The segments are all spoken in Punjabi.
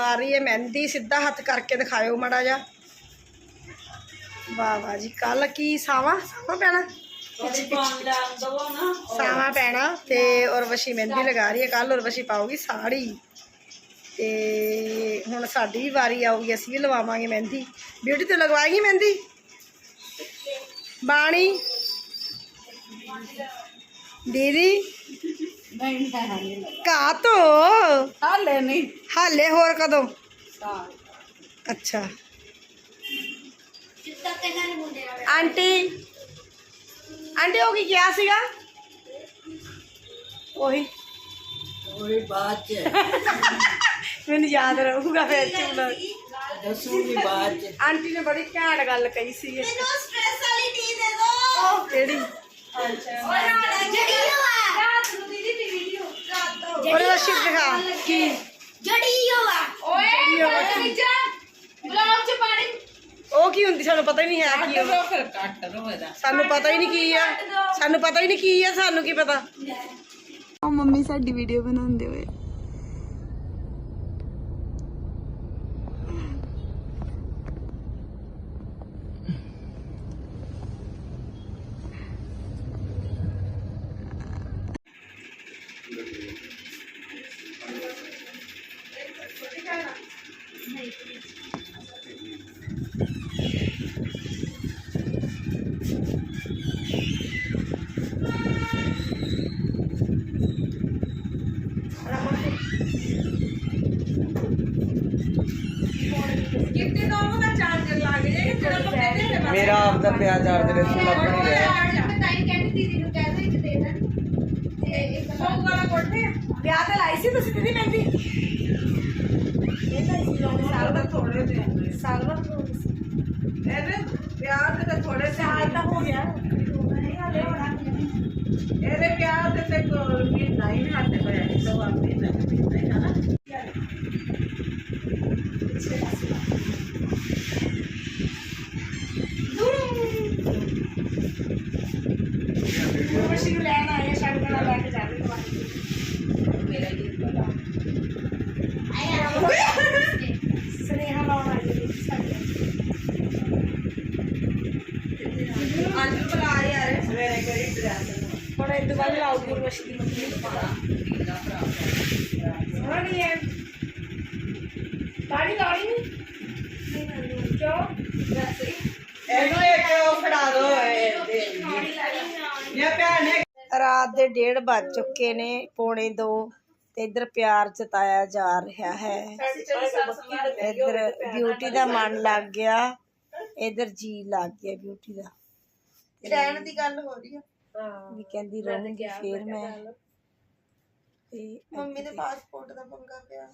ਲਵਾ ਰਹੀ ਹੈ ਮਹਿੰਦੀ ਸਿੱਧਾ ਹੱਥ ਕਰਕੇ ਦਿਖਾਇਓ ਮੜਾ ਜਾ ਵਾਹ ਵਾਹ ਜੀ ਕੱਲ ਕੀ ਸਾਵਾ? ਸਾਵਾ ਪੈਣਾ? ਸਾਵਾ ਪੈਣਾ ਤੇ ਉਰਵਸ਼ੀ ਮਹਿੰਦੀ ਲਗਾ ਰਹੀ ਹੈ ਕੱਲ ਉਰਵਸ਼ੀ ਪਾਉਗੀ ਸਾੜੀ। ਤੇ ਹੁਣ ਸਾਡੀ ਵੀ ਵਾਰੀ ਆਊਗੀ ਅਸੀਂ ਵੀ ਲਵਾਵਾਂਗੇ ਮਹਿੰਦੀ। ਬਿਊਟੀ ਤੇ ਲਗਵਾਏਗੀ ਮਹਿੰਦੀ? ਬਾਣੀ? ਦੀਦੀ? ਕਾ ਤੋ ਹਾਲੇ ਨਹੀਂ ਹਾਲੇ ਹੋਰ ਕਦੋਂ ਅੱਛਾ ਆਂਟੀ ਆਂਟੀ ਉਹ ਕੀ ਕਿਹਾ ਸੀਗਾ ਉਹੀ ਉਹੀ ਬਾਅਦ ਚ ਮੈਨੂੰ ਯਾਦ ਰਹੂਗਾ ਫਿਰ ਚੁਣਾ ਦੱਸੂਗੀ ਬਾਅਦ ਚ ਆਂਟੀ ਨੇ ਬੜੀ ਘੈਂਟ ਗੱਲ ਕਹੀ ਸੀ ਮੈਨੂੰ ਸਟ੍ਰੈਸ ਵਾਲੀ ਟੀ ਦੇ ਦੋ ਕਿਹੜੀ ਜੜੀ ਹੋਆ ਰਾਤ ਨੂੰ ਦੀਦੀ ਦੀ ਵੀਡੀਓ ਰਾਤ ਨੂੰ ਉਹਦੇ ਸ਼ਿਰ ਦਿਖਾ। ਕੀ? ਜੜੀ ਉਹ ਓਏ ਬਲੌਗ ਚ ਪਾਣੀ। ਉਹ ਕੀ ਹੁੰਦੀ? ਸਾਨੂੰ ਪਤਾ ਹੀ ਨਹੀਂ ਹੈ ਕੀ ਉਹ। ਫਿਰ ਕੱਟ ਦੋ ਇਹਦਾ। ਸਾਨੂੰ ਪਤਾ ਹੀ ਨਹੀਂ ਕੀ ਆ। ਸਾਨੂੰ ਪਤਾ ਹੀ ਨਹੀਂ ਕੀ ਆ ਸਾਨੂੰ ਕੀ ਪਤਾ? ਉਹ ਮੰਮੀ ਸਾਡੀ ਵੀਡੀਓ ਬਣਾਉਂਦੇ ਹੋਏ ਮੇਰਾ ਆਪ ਦਾ ਪਿਆ ਚਾਰਜਰ ਇੱਥੇ ਲੱਗ ਨਹੀਂ ਰਿਹਾ ਨੂੰ ਤੇ ਵਿਆਹ ਤੇ ਲਾਈ ਸੀ ਤੁਸੀਂ ਦੀਦੀ ਮਹਿੰਦੀ? ਸਾਲ ਦਾ ਥੋੜੇ ਦੇ ਸਾਲ ਬਾਅਦ ਇਹਦੇ ਪਿਆਰ ਦੇ ਤਾਂ ਥੋੜੇ ਸਾਲ ਤਾਂ ਹੋ ਗਿਆ। ਇਹਦੇ ਪਿਆਰ ਦੇ ਤੇ ਕੋਈ ਹੀ ਨਹੀਂ ਹੱਥ ਪਿਆ ਇਸ ਤੋਂ ਬਾਅਦ ਮਹੀਨਾ ਮਹੀਨਾ ਹੀ ਹਨਾ ਉਰਵਸ਼ੀ ਨੂੰ ਲੈਣ ਆਏ ਆ ਸ਼ਾਇਦ ਨਾਲ ਲੈ ਕੇ ਜਾਵੇ ਸਨੇਹਾ ਲਾਉਣ ਆਈ ਜੀ ਸਾਡੇ ਅੱਜ ਬੁਲਾ ਯਾਰ ਸਵੇਰੇ ਕਰੀ ਡਰੈਸ ਹੁਣ ਇਹ ਤੋਂ ਬਾਅਦ ਲਾਉਗੀ ਉਰਵਸ਼ੀ ਦੀ ਮੰਮੀ ਨੂੰ ਪਤਾ ਸੋਹਣੀ ਹੈ। ਤਾੜੀ ਲਾਉਣੀ ਨਹੀਂ ਕਿਉਂ ਇਹਨੂੰ ਇੱਕ ਉਹ ਫੜਾ ਦੋ ਇਹ ਭੈਣ ਨੇ ਰਾਤ ਦੇ 1:30 ਵੱਜ ਚੁੱਕੇ ਨੇ ਪੌਣੇ 2 ਤੇ ਇੱਧਰ ਪਿਆਰ ਜਤਾਇਆ ਜਾ ਰਿਹਾ ਹੈ। ਇੱਧਰ ਬਿਊਟੀ ਦਾ ਮਨ ਲੱਗ ਗਿਆ ਇੱਧਰ ਜੀ ਲੱਗ ਗਿਆ ਬਿਊਟੀ ਦਾ। ਰਹਿਣ ਦੀ ਗੱਲ ਹੋ ਰਹੀ ਆ। ਵੀ ਕਹਿੰਦੀ ਰਹੂੰਗੀ ਫੇਰ ਮੈਂ ਤੇ ਮੰਮੀ ਦੇ ਪਾਸਪੋਰਟ ਦਾ ਪੰਗਾ ਪਿਆ।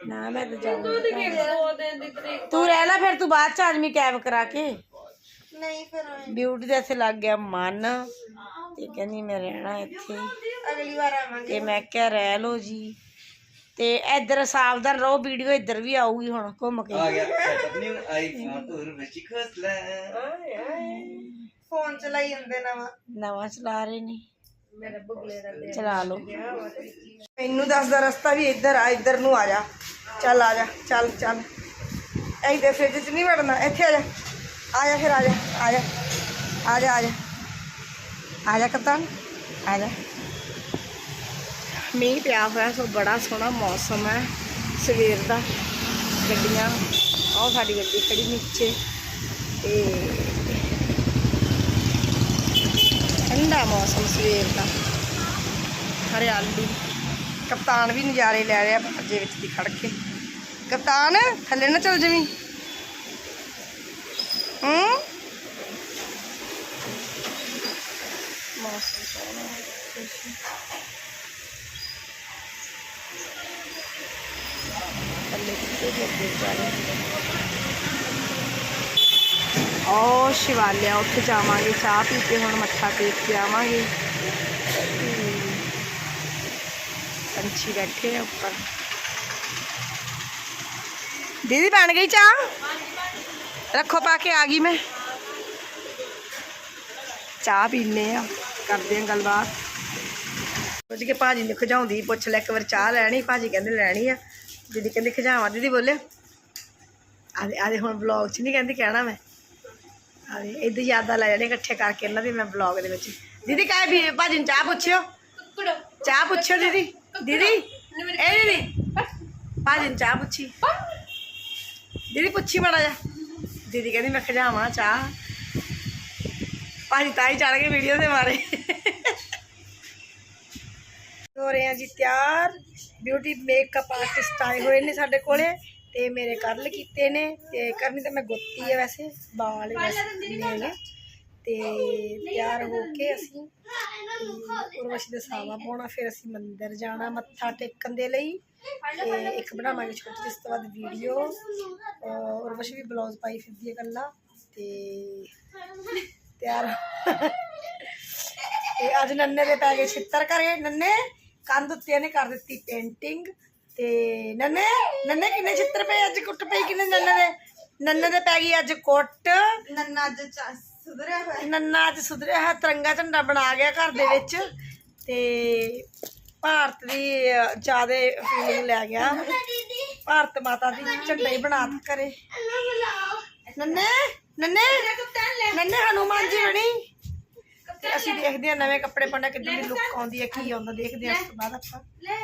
ਨਾ ਮੈਂ ਤਾਂ ਜਾਊਂਗੀ ਤੂੰ ਰਹਿ ਲੈ ਫਿਰ ਤੂੰ ਬਾਅਦ ਚ ਆਦਮੀ ਕੈਬ ਕਰਾ ਕੇ। ਨਹੀਂ ਫਿਰ ਬਿਊਟੀ ਦਾ ਇੱਥੇ ਲੱਗ ਗਿਆ ਮਨ। ਤੇ ਕਹਿੰਦੀ ਮੈਂ ਰਹਿਣਾ ਇੱਥੇ। ਹੀ। ਅਗਲੀ ਵਾਰ ਆਵਾਂਗੇ। ਤੇ ਮੈਂ ਕਿਹਾ ਰਹਿ ਲੋ ਜੀ। ਤੇ ਇੱਧਰ ਸਾਵਧਾਨ ਰਹੋ ਵੀਡੀਓ ਇੱਧਰ ਵੀ ਆਊਗੀ ਹੁਣ ਘੁੰਮ ਕੇ। ਆ ਗਿਆ ਸੈਟਅਪ ਨਿਊ ਆਈਫੋਨ ਤੁਰ ਵਿੱਚ ਖਸਲਾ। ਫੋਨ ਚਲਾਈ ਜਾਂਦੇ ਨਵਾਂ। ਨਵਾਂ ਚਲਾ ਰਹੇ ਨੇ। ਚਲਾ ਲਓ। ਮੈਨੂੰ ਦੱਸਦਾ ਰਸਤਾ ਵੀ ਇੱਧਰ ਆ ਇੱਧਰ ਨੂੰ ਆ ਜਾ। ਚੱਲ ਆ ਜਾ ਚੱਲ ਚੱਲ। ਇੱਧਰ ਫ੍ਰਿਜ 'ਚ ਨਹੀਂ ਵੜਨਾ ਇੱਥੇ ਆ ਜਾ। ਆ ਜਾ ਫਿਰ ਆ ਜਾ ਆ ਜਾ। ਆ ਜਾ ਆ ਜਾ। ਆ ਜਾ ਕਪਤਾਨ। ਆ ਜਾ। ਮੀਂਹ ਪਿਆ ਹੋਇਆ ਸੋ ਬੜਾ ਸੋਹਣਾ ਮੌਸਮ ਹੈ। ਸਵੇਰ ਦਾ ਗੱਡੀਆਂ ਆਹ ਸਾਡੀ ਗੱਡੀ ਖੜੀ ਨੀਚੇ। ਤੇ ਠੰਡਾ ਮੌਸਮ ਸਵੇਰ ਦਾ। ਹਰਿਆਲੀ। ਕਪਤਾਨ ਵੀ ਨਜ਼ਾਰੇ ਲੈ ਰਿਹਾ ਬਾਜੇ ਵਿੱਚ ਦੀ ਖੜ ਕੇ। ਕਪਤਾਨ, ਥੱਲੇ ਨਾ ਚਲ ਜਵੀਂ। ਹੂੰ? ਮੌਸਮ ਸੋਹਣਾ ਹੈ ਸ਼ਿਵਾਲਿਆ, ਉੱਥੇ ਜਾਵਾਂਗੇ, ਚਾਹ ਪੀ ਕੇ ਹੁਣ ਮੱਥਾ ਟੇਕ ਕੇ ਆਵਾਂਗੇ। ਪੰਛੀ ਬੈਠੇ ਆ ਉੱਪਰ। ਦੀਦੀ, ਬਣ ਗਈ ਚਾਹ? ਰੱਖੋ ਪਾ ਕੇ, ਆ ਗਈ ਮੈਂ। ਚਾਹ ਪੀਨੇ ਆ, ਕਰਦੇ ਆ ਗੱਲਬਾਤ। ਪੁੱਛ ਕੇ ਭਾਜੀ ਨੂੰ ਖਜਾਉਂਦੀ, ਪੁੱਛ ਲੈ ਇੱਕ ਵਾਰ ਚਾਹ ਲੈਣੀ, ਭਾਜੀ ਕਹਿੰਦੇ ਲੈਣੀ ਆ। ਦੀਦੀ ਕਹਿੰਦੀ ਖਜਾਵਾਂ ਦੀਦੀ ਬੋਲੇ ਆਦੇ ਆਦੇ ਹੁਣ ਵਲੌਗ 'ਚ ਨਹੀਂ ਕਹਿੰਦੀ ਕਹਿਣਾ ਮੈਂ। ਆਦੇ ਇਦਾਂ ਯਾਦਾਂ ਲੈ ਜਾਣੇ ਇਕੱਠੇ ਕਰਕੇ ਇਹਨਾਂ ਦੀ ਮੈਂ ਵਲੌਗ ਦੇ ਵਿੱਚ। ਦੀਦੀ ਕਾਹ ਵੀ ਭਾਜੀ ਨੂੰ ਚਾਹ ਪੁੱਛਿਓ। ਚਾਹ ਪੁੱਛਿਓ ਦੀਦੀ। ਦੀਦੀ ਇਹ ਦੀਦੀ। ਭਾਜੀ ਨੂੰ ਚਾਹ ਪੁੱਛੀ। ਦੀਦੀ ਪੁੱਛੀ ਮਾੜਾ ਜਾ ਦੀਦੀ ਕਹਿੰਦੀ ਮੈਂ ਖਜਾਵਾਂ ਚਾਹ। ਭਾਜੀ ਤਾਂ ਹੀ ਚੜ ਗਏ ਵੀਡੀਓ ਦੇ ਮਾਰੇ। ਹੋ ਰਹੇ ਆ ਜੀ ਤਿਆਰ। ਬਿਊਟੀ ਮੇਕਅਪ ਆਰਟਿਸਟ ਆਏ ਹੋਏ ਨੇ ਸਾਡੇ ਕੋਲੇ ਤੇ ਮੇਰੇ ਕਰਲ ਕੀਤੇ ਨੇ ਤੇ ਕਰਨੀ ਤਾਂ ਮੈਂ ਗੁੱਤੀ ਹੈ ਵੈਸੇ, ਵਾਲ ਵੈਸੇ ਨੇ। ਤੇ ਤਿਆਰ ਹੋ ਕੇ ਅਸੀਂ ਉਰਵਸ਼ੀ ਦੇ ਸਾਵਾ ਪਾਉਣਾ, ਫਿਰ ਅਸੀਂ ਮੰਦਿਰ ਜਾਣਾ ਮੱਥਾ ਟੇਕਣ ਦੇ ਲਈ। ਤੇ ਇੱਕ ਬਣਾਵਾਂਗੇ ਛੋਟੀ ਜਿਹੀ, ਇਸ ਤੋਂ ਬਾਅਦ ਵੀਡੀਓ ਉਰਵਸ਼ੀ ਵੀ ਬਲਾਉਜ਼ ਪਾਈ ਫਿਰਦੀ ਹੈ ਕੱਲਾ ਤੇ ਤਿਆਰ ਤੇ ਅੱਜ ਨੰਨੇ ਦੇ ਪੈ ਗਏ ਛਿੱਤਰ ਕਰੇ ਨੰਨੇ। ਕੰਧ ਉੱਤੇ ਇਹਨੇ ਕਰ ਦਿੱਤੀ ਪੇਂਟਿੰਗ ਤੇ ਨੰਨੇ ਨੰਨੇ ਕਿੰਨੇ ਛਿੱਤਰ ਪਏ ਅੱਜ ਕੁੱਟ ਪਈ ਕਿੰਨੇ ਨੰਨੇ ਦੇ? ਨੰਨੇ ਦੇ ਪੈ ਗਈ ਅੱਜ ਕੁੱਟ। ਨੰਨਾ ਅੱਜ ਸੁਧਰਿਆ ਹੋਇਆ। ਨੰਨਾ ਅੱਜ ਸੁਧਰਿਆ ਹੈ ਤਿਰੰਗਾ ਝੰਡਾ ਬਣਾ ਗਿਆ ਘਰ ਦੇ ਵਿੱਚ। ਤੇ ਭਾਰਤ ਦੀ ਜਿਆਦੇ ਫੀਲਿੰਗ ਲੈ ਗਿਆ। ਭਾਰਤ ਮਾਤਾ ਦੀ ਝੰਡਾ ਹੀ ਬਣਾ ਤਾ ਘਰੇ। ਨੰਨੇ ਨੰਨੇ ਨੰਨੇ ਹਨੂਮਾਨ ਜੀ ਬਣੀ। ਤੇ ਅਸੀਂ ਦੇਖਦੇ ਹਾਂ ਨਵੇਂ ਕੱਪੜੇ ਪਾਉਣਾ ਕਿੱਦਾਂ ਦੀ ਲੁੱਕ ਆਉਂਦੀ ਹੈ ਕੀ ਆਉਂਦਾ ਦੇਖਦੇ ਹਾਂ ਉਸ ਤੋਂ ਬਾਅਦ ਆਪਾਂ। ਲੈ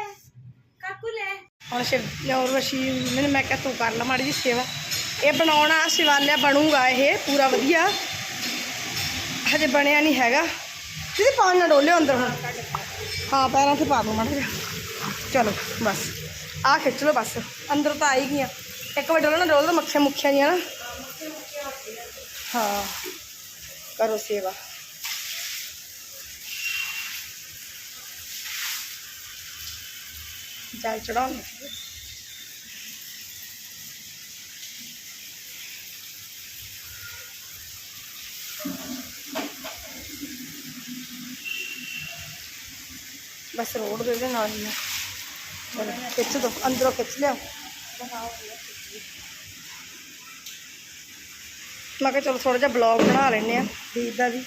ਕਾਕੂ ਲੈ। ਹੁਣ ਸ਼ਿਵ ਲਿਆਉਰ ਵਸ਼ੀ ਮੈਨੂੰ ਮੈਂ ਕਿਹਾ ਤੂੰ ਕਰ ਲਾ ਮਾੜੀ ਜੀ ਸੇਵਾ। ਇਹ ਬਣਾਉਣਾ ਸ਼ਿਵਾਲਿਆ ਬਣੂਗਾ ਇਹ ਪੂਰਾ ਵਧੀਆ। ਹਜੇ ਬਣਿਆ ਨਹੀਂ ਹੈਗਾ। ਦੀਦੀ ਪਾਣੀ ਨਾ ਡੋਲਿਓ ਅੰਦਰ ਹੁਣ। ਹਾਂ ਪੈਰਾਂ ਤੇ ਪਾ ਦੋ ਮਾੜਾ ਜਿਹਾ। ਚਲੋ ਬਸ। ਆਹ ਖਿੱਚ ਲਓ ਬਸ। ਅੰਦਰ ਤਾਂ ਆਈ ਗਈਆਂ। ਇੱਕ ਵਾਰ ਡੋਲਣਾ ਡੋਲ ਦੋ ਮੱਖੀਆਂ ਮੁੱਖੀਆਂ ਜੀਆਂ ਨਾ। ਹਾਂ। ਕਰੋ ਸੇਵਾ। ਜਲ ਚੜਾਉਣ ਬਸ ਰੋਡ ਦੇ ਦੇ ਨਾਲ ਹੀ ਆ। ਚਲੋ, ਖਿੱਚ ਦੋ, ਅੰਦਰੋਂ ਖਿੱਚ ਲਿਆ ਮੈਂ ਕਿਹਾ ਚਲੋ ਥੋੜਾ ਜਿਹਾ ਬਲੌਗ ਬਣਾ ਲੈਨੇ ਆ ਦੀਦ ਦਾ ਵੀ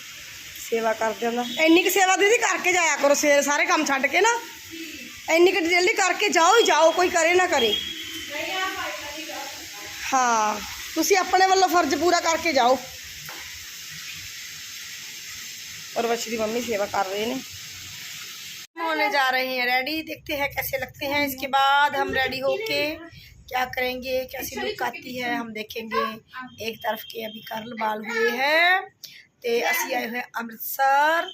ਸੇਵਾ ਕਰਦੇ ਹੁੰਦਾ ਇੰਨੀ ਕੁ ਸੇਵਾ ਦੀਦੀ ਕਰਕੇ ਜਾਇਆ ਕਰੋ, ਸਵੇਰੇ ਸਾਰੇ ਕੰਮ ਛੱਡ ਕੇ ਨਾ। ਇੰਨੀ ਕੁ ਜਲਦੀ ਕਰਕੇ ਜਾਓ ਹੀ ਜਾਓ ਕੋਈ ਕਰੇ ਨਾ ਕਰੇ ਹਾਂ ਤੁਸੀਂ ਆਪਣੇ ਵੱਲੋਂ ਫਰਜ਼ ਪੂਰਾ ਕਰਕੇ ਜਾਓ और बच्ची की मम्मी सेवा कर रहे हैं होने जा रहे हैं रेडी देखते हैं कैसे लगते हैं इसके बाद हम रेडी होके क्या करेंगे कैसी लुक आती है हम देखेंगे एक तरफ के अभी करल बाल हुए हैं ਤੇ ਅਸੀਂ ਆਏ ਹੋਏ ਅੰਮ੍ਰਿਤਸਰ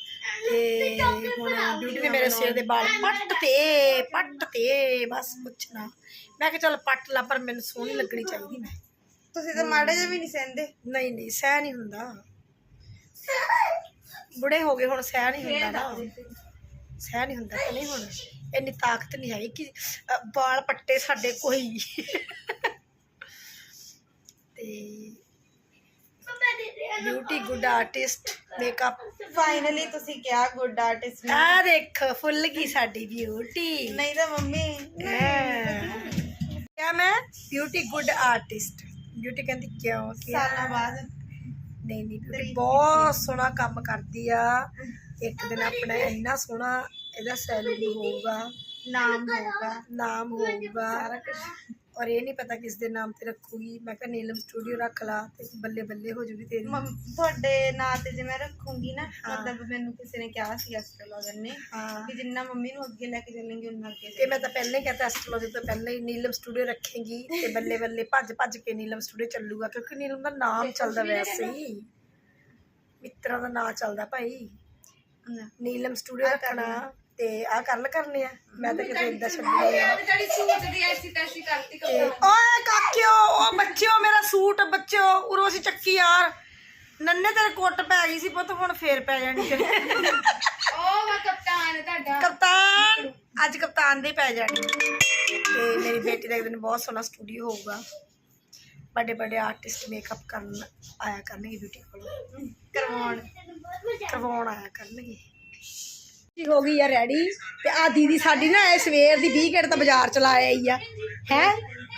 ਤੇ ਹੁਣ ਬਿਊਟੀ ਨੇ ਮੇਰੇ ਸਿਰ ਦੇ ਵਾਲ ਪੱਟ ਤੇ ਪੱਟ ਤੇ ਬਸ ਪੁੱਛਣਾ। ਮੈਂ ਕਿਹਾ ਚੱਲ ਪੱਟ ਲਾ ਪਰ ਮੈਨੂੰ ਸੋਹਣੀ ਲੱਗਣੀ ਚਾਹੀਦੀ ਮੈਂ। ਤੁਸੀਂ ਤਾਂ ਮਾੜੇ ਜਿਹਾ ਵੀ ਨਹੀਂ ਸਹਿੰਦੇ। ਨਹੀਂ ਨਹੀਂ ਸਹਿ ਨਹੀਂ ਹੁੰਦਾ। ਬੁੜੇ ਹੋ ਗਏ ਹੁਣ ਸਹਿ ਨਹੀਂ ਹੁੰਦਾ ਨਾ। ਸਹਿ ਨਹੀਂ ਹੁੰਦਾ ਨਹੀਂ ਹੁਣ। ਇੰਨੀ ਤਾਕਤ ਨਹੀਂ ਹੈਗੀ ਕਿ ਵਾਲ ਪੱਟੇ ਸਾਡੇ ਕੋਈ। ਤੇ beauty good artist makeup finally ਤੁਸੀਂ ਕਿਹਾ ਗੁੱਡ ਆਰਟਿਸਟ ਆ ਦੇਖ ਫੁੱਲ ਗਈ ਸਾਡੀ ਬਿਊਟੀ ਨਹੀਂ ਤਾਂ ਮੰਮੀ ਕਿਆ ਮੈਂ ਬਿਊਟੀ ਗੁੱਡ ਆਰਟਿਸਟ ਬਿਊਟੀ ਕਹਿੰਦੀ ਕਿਉਂ ਕਿਆ ਸਾਲਾਂ ਬਾਅਦ ਨਹੀਂ ਨਹੀਂ ਬਿਊਟੀ ਬਹੁਤ ਸੋਹਣਾ ਕੰਮ ਕਰਦੀ ਆ ਇੱਕ ਦਿਨ ਆਪਣਾ ਇੰਨਾ ਸੋਹਣਾ ਇਹਦਾ ਸੈਲੂਨ ਹੋਊਗਾ ਨਾਮ ਹੋਊਗਾ ਨਾਮ ਹੋਊਗਾ ਔਰ ਇਹ ਨਹੀਂ ਪਤਾ ਕਿਸ ਦੇ ਨਾਮ ਤੇ ਰੱਖੂਗੀ। ਮੈਂ ਕਿਹਾ ਨੀਲਮ ਸਟੂਡੀਓ ਰੱਖ ਲਾ ਤੇ ਬੱਲੇ ਬੱਲੇ ਹੋ ਜੂਗੀ ਤੇਰੀ। ਮੰਮ- ਤੁਹਾਡੇ ਨਾਂ ਤੇ ਜੇ ਮੈਂ ਰੱਖੂੰਗੀ ਨਾ ਮਤਲਬ ਮੈਨੂੰ ਕਿਸੇ ਨੇ ਕਿਹਾ ਸੀ ਐਸਟ੍ਰੋਲੋਜਰ ਨੇ ਹਾਂ। ਕਿ ਜਿੰਨਾ ਮੰਮੀ ਨੂੰ ਅੱਗੇ ਲੈ ਕੇ ਚੱਲेंगे ਉਹਨਾਂ ਅੱਗੇ ਤੇ ਮੈਂ ਤਾਂ ਪਹਿਲਾਂ ਹੀ ਕਹਤਾ ਐਸਟ੍ਰੋਲੋਜੀ ਤੋਂ ਪਹਿਲਾਂ ਹੀ ਨੀਲਮ ਸਟੂਡੀਓ ਰੱਖੇਗੀ ਤੇ ਬੱਲੇ ਬੱਲੇ ਭੱਜ ਭੱਜ ਕੇ ਨੀਲਮ ਸਟੂਡੀਓ ਚੱਲੂਗਾ ਕਿਉਂਕਿ ਨੀਲਮ ਦਾ ਨਾਮ ਚੱਲਦਾ ਵੈਸੇ ਹੀ। ਮਿੱਤਰਾਂ ਦਾ ਨਾਮ ਚੱਲਦਾ ਭਾਈ। ਨੀਲਮ ਸਟੂਡੀਓ ਰੱਖਣਾ। ਤੇ ਆ ਕੱਲ ਕਰਨੇ ਆ। ਮੈਂ ਤਾਂ ਕਿਤੇ ਇਦਾਂ ਛੱਡਣੀ ਆ ਜਿਹੜੀ ਸੂਟ ਦੀ ਐਸੀ ਤੈਸੀ ਕਰਤੀ ਤੇ ਓਏ ਕਾਕਿਓ ਓ ਬੱਚਿਓ ਮੇਰਾ ਸੂਟ ਬੱਚਿਓ ਉਰੋਂ ਅਸੀਂ ਚੱਕੀ ਯਾਰ ਨੰਨੇ ਤੇਰੇ ਕੁੱਟ ਪੈ ਗਈ ਸੀ ਪੁੱਤ ਹੁਣ ਫੇਰ ਪੈ ਜਾਣੀ ਤੇਰੇ। ਉਹ ਵਾ ਕਪਤਾਨ ਤੁਹਾਡਾ। ਕਪਤਾਨ ਅੱਜ ਕਪਤਾਨ ਦੇ ਪੈ ਜਾਣੀ। ਤੇ ਮੇਰੀ ਬੇਟੀ ਦਾ ਇੱਕ ਦਿਨ ਬਹੁਤ ਸੋਹਣਾ ਸਟੂਡੀਓ ਹੋਊਗਾ। ਵੱਡੇ ਵੱਡੇ ਆਰਟਿਸਟ ਮੇਕਅਪ ਕਰਨ ਆਇਆ ਕਰਨਗੇ ਬਿਊਟੀ ਕੋਲ। ਕਰਵਾਉਣ ਕਰਵਾਉਣ ਆਇਆ ਕਰਨਗੇ। ਹੋ ਗਈ ਆ ਰੈਡੀ ਤੇ ਆ ਦੀਦੀ ਸਾਡੀ ਨਾ ਇਹ ਸਵੇਰ ਦੀ 20 ਘੰਟੇ ਤਾਂ ਬਾਜ਼ਾਰ ਚਲਾ ਆਈ ਆ ਹੈ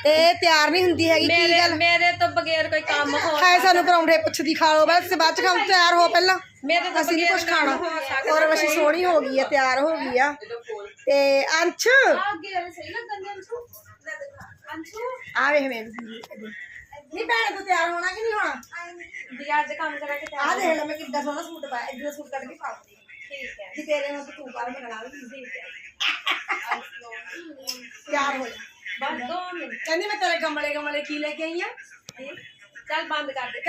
ਤੇ ਤਿਆਰ ਨਹੀਂ ਹੁੰਦੀ ਹੈਗੀ ਕੀ ਗੱਲ ਮੇਰੇ ਤੋਂ ਬਗੈਰ ਕੋਈ ਕੰਮ ਹੋ ਹਾਏ ਸਾਨੂੰ ਪਰੌਂਠੇ ਪੁੱਛਦੀ ਖਾ ਲਓ ਬਸ ਬਾਅਦ ਚ ਖਾਓ ਤਿਆਰ ਹੋ ਪਹਿਲਾਂ ਮੇਰੇ ਤਾਂ ਅਸੀਂ ਨਹੀਂ ਕੁਝ ਬਗੈਰ ਖਾਣਾ ਕੰਮ ਹੋ ਸਕਦਾ ਔਰ ਵਸ਼ੀ ਸੋਹਣੀ ਹੋ ਗਈ ਹੈ ਤਿਆਰ ਹੋ ਗਈ ਆ ਤੇ ਅੰਸ਼ ਅੱਗੇ ਵਾਲੇ ਸਹੀ ਲੱਗਣ ਦੇ ਅੰਸ਼ੂ ਅੰਸ਼ੂ ਆ ਵੇਖ ਮੇਰੀ ਨਹੀਂ ਭੈਣ ਤੂੰ ਤਿਆਰ ਹੋਣਾ ਕਿ ਨਹੀਂ ਹੋਣਾ ਵੀ ਅੱਜ ਕੰਮ ਕਰਾ ਕੇ ਆ ਦੇਖ ਲੈ ਮੈਂ ਕਿੱਦਾਂ ਸੋਹਣਾ ਸੂਟ ਪਾਇਆ ਇਦਾਂ ਸੂਟ ਕੱਢ ਕੇ ਪਾਉਂਦੀ ਤੇਰੇ ਨਾਲ ਤੂੰ ਕਰ ਮੇਰੇ ਨਾਲ ਠੀਕ ਹੈ ਤਿਆਰ ਹੋ ਜਾ ਬਸ ਦੋ ਮਿੰਟ। ਕਹਿੰਦੀ ਮੈਂ ਤੇਰੇ ਗਮਲੇ ਗਮਲੇ ਕੀ ਲੈ ਕੇ ਆਈ ਆ? ਚੱਲ ਬੰਦ ਕਰ ਦੇ।